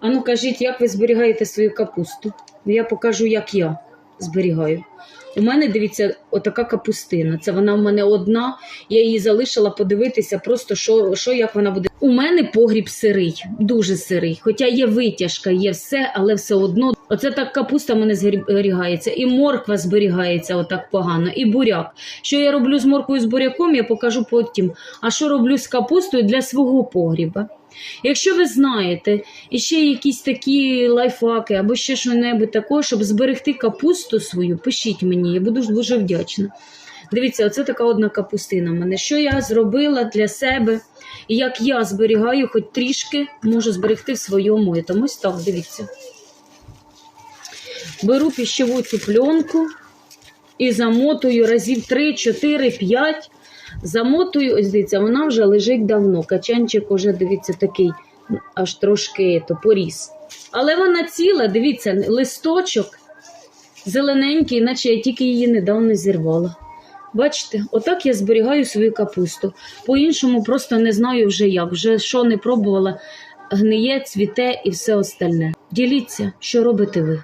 А ну кажіть, як ви зберігаєте свою капусту? Я покажу, як я зберігаю. У мене, дивіться, отака капустина. Це вона в мене одна. Я її залишила подивитися, просто що, що як вона буде. У мене погріб сирий, дуже сирий. Хоча є витяжка, є все, але все одно. Оце так капуста в мене зберігається, і морква зберігається отак погано, і буряк. Що я роблю з морквою з буряком, я покажу потім. А що роблю з капустою для свого погріба. Якщо ви знаєте і ще якісь такі лайфхаки або ще що-небудь такого, щоб зберегти капусту свою, пишіть мені, я буду дуже вдячна. Дивіться, оце така одна капустина в мене. Що я зробила для себе, і як я зберігаю, хоч трішки можу зберегти в своєму. Тому ось так, дивіться. Беру піщову цю пленку і замотую разів 3, 4, 5. Замотую, ось дивіться, вона вже лежить давно. Качанчик уже, дивіться, такий аж трошки то поріс. Але вона ціла, дивіться, листочок зелененький, наче я тільки її недавно зірвала. Бачите, отак я зберігаю свою капусту. По-іншому просто не знаю вже як. Вже що не пробувала, гниє, цвіте і все остальне. Діліться, що робите ви.